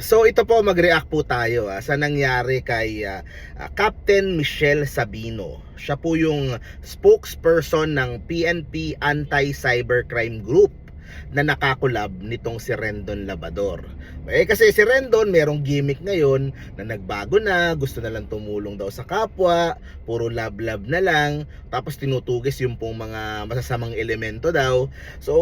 So ito po mag-react po tayo ah, sa nangyari kay ah, ah, Captain Michelle Sabino. Siya po yung spokesperson ng PNP Anti-Cybercrime Group na nakakulab nitong si Rendon Labador. Eh kasi si Rendon merong gimmick ngayon na nagbago na, gusto na lang tumulong daw sa kapwa, puro love-love na lang, tapos tinutugis yung pong mga masasamang elemento daw. So,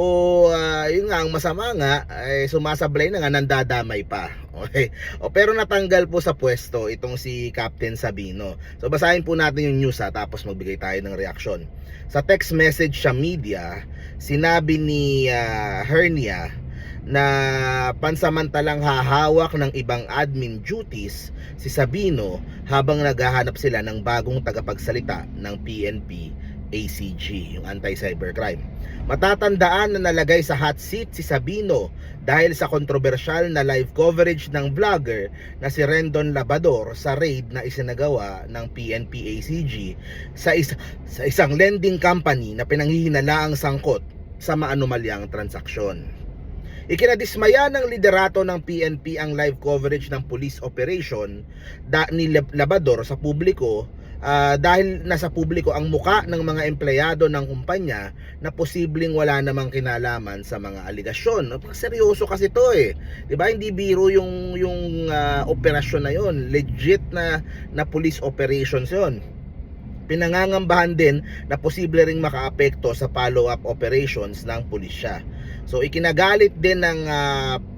ah, yun nga, ang masama nga, ay sumasablay na nga, nandadamay pa. Okay. O, pero natanggal po sa pwesto itong si Captain Sabino. So, basahin po natin yung news ha, tapos magbigay tayo ng reaksyon. Sa text message sa media, sinabi ni ah, Hernia na pansamantalang hahawak ng ibang admin duties si Sabino habang naghahanap sila ng bagong tagapagsalita ng PNP ACG, yung anti-cybercrime. Matatandaan na nalagay sa hot seat si Sabino dahil sa kontrobersyal na live coverage ng vlogger na si Rendon Labador sa raid na isinagawa ng PNP ACG sa, isa, sa isang lending company na pinanghihinalaang sangkot sa maanumalyang transaksyon. Ikinadismaya ng liderato ng PNP ang live coverage ng police operation da, ni Lab- Labador sa publiko ah, dahil nasa publiko ang muka ng mga empleyado ng kumpanya na posibleng wala namang kinalaman sa mga aligasyon. Seryoso kasi to eh. 'Di ba? Hindi biro yung yung ah, operasyon na 'yon. Legit na na police operations 'yon pinangangambahan din na posible ring makaapekto sa follow-up operations ng pulisya. So ikinagalit din ng Phili-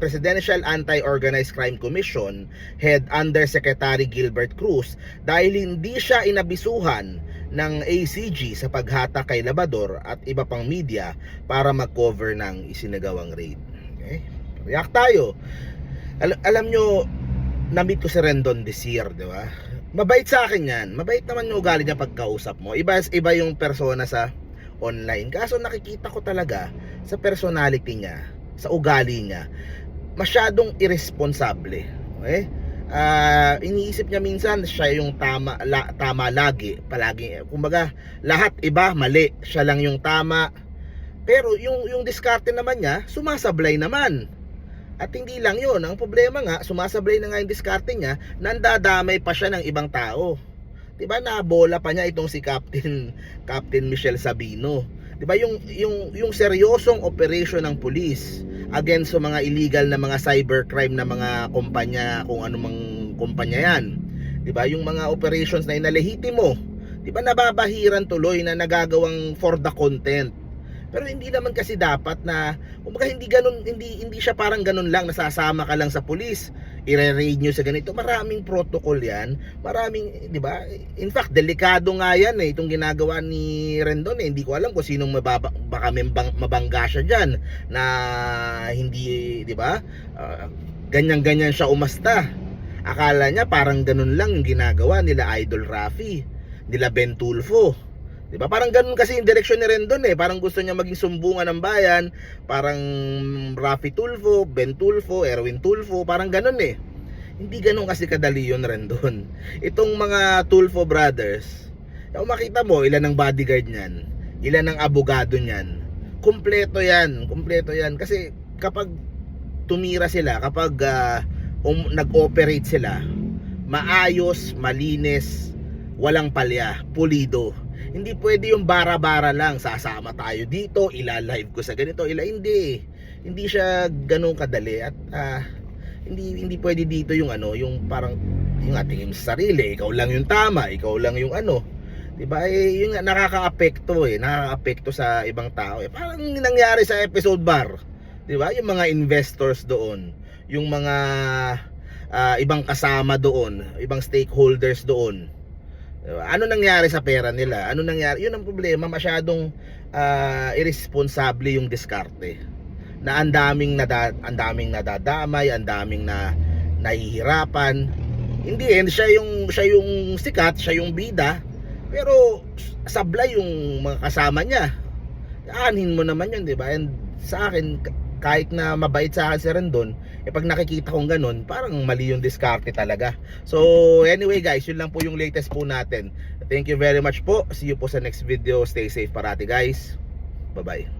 Presidential Anti-Organized Crime Commission Head Undersecretary Gilbert Cruz dahil hindi siya inabisuhan ng ACG sa paghata kay Labador at iba pang media para mag-cover ng isinagawang raid. Okay? React tayo. Al- alam nyo, na-meet ko si Rendon this year, di ba? Mabait sa akin yan. Mabait naman yung ugali niya pagkausap mo. Iba, iba yung persona sa online. Kaso nakikita ko talaga sa personality niya, sa ugali niya, masyadong irresponsable. Okay? Ah, iniisip niya minsan siya yung tama la, tama lagi, palagi. Kumbaga, lahat iba mali, siya lang yung tama. Pero yung yung diskarte naman niya, sumasablay naman. At hindi lang yun, ang problema nga, sumasablay na nga yung diskarte niya, nandadamay pa siya ng ibang tao. 'Di ba nabola pa niya itong si Captain Captain Michelle Sabino. 'Di ba yung yung yung seryosong operation ng pulis against sa mga illegal na mga cybercrime na mga kumpanya kung anumang kumpanya 'yan. 'Di ba yung mga operations na inalehitimo. 'Di ba nababahiran tuloy na nagagawang for the content. Pero hindi naman kasi dapat na kumbaga hindi ganun hindi hindi siya parang ganun lang nasasama ka lang sa pulis nyo sa ganito. Maraming protocol yan. Maraming di ba? In fact delikado nga yan eh itong ginagawa ni Rendon eh. Hindi ko alam kung sinong mababa, baka membang, mabangga siya diyan na hindi di ba? Ah, ganyan-ganyan siya umasta. Akala niya parang ganun lang yung ginagawa nila Idol Rafi. Nila Ben Tulfo 'Di ba? Parang ganun kasi yung direksyon ni Rendon eh. Parang gusto niya maging sumbungan ng bayan. Parang Rafi Tulfo, Ben Tulfo, Erwin Tulfo, parang ganun eh. Hindi ganun kasi kadali yun Rendon. Itong mga Tulfo brothers, kung makita mo ilan ang bodyguard niyan, ilan ang abogado niyan. Kumpleto 'yan, kumpleto 'yan kasi kapag tumira sila, kapag ah, um, nag-operate sila, maayos, malinis, walang palya, pulido. Hindi pwede yung bara-bara lang, sasama tayo dito, ila-live ko sa ganito, ila hindi. Hindi siya ganun kadali at ah, hindi hindi pwede dito yung ano, yung parang yung ating sa sarili, ikaw lang yung tama, ikaw lang yung ano. 'Di ba? Eh, yung nakakaapekto eh, nakakaapekto sa ibang tao. Eh, parang nangyari sa episode bar. 'Di ba? Yung mga investors doon, yung mga ah, ibang kasama doon, ibang stakeholders doon. Ano nangyari sa pera nila? Ano nangyari? Yun ang problema, masyadong ah, irresponsible yung diskarte. Na ang daming nada, ang daming nadadamay, ang daming na nahihirapan. Hindi eh, siya yung siya yung sikat, siya yung bida. Pero sablay yung mga kasama niya. Aanhin mo naman yun, di ba? And sa akin, kahit na mabait sa akin si Rendon, eh pag nakikita kong ganun, parang mali yung diskarte talaga. So anyway guys, yun lang po yung latest po natin. Thank you very much po. See you po sa next video. Stay safe parati guys. Bye bye.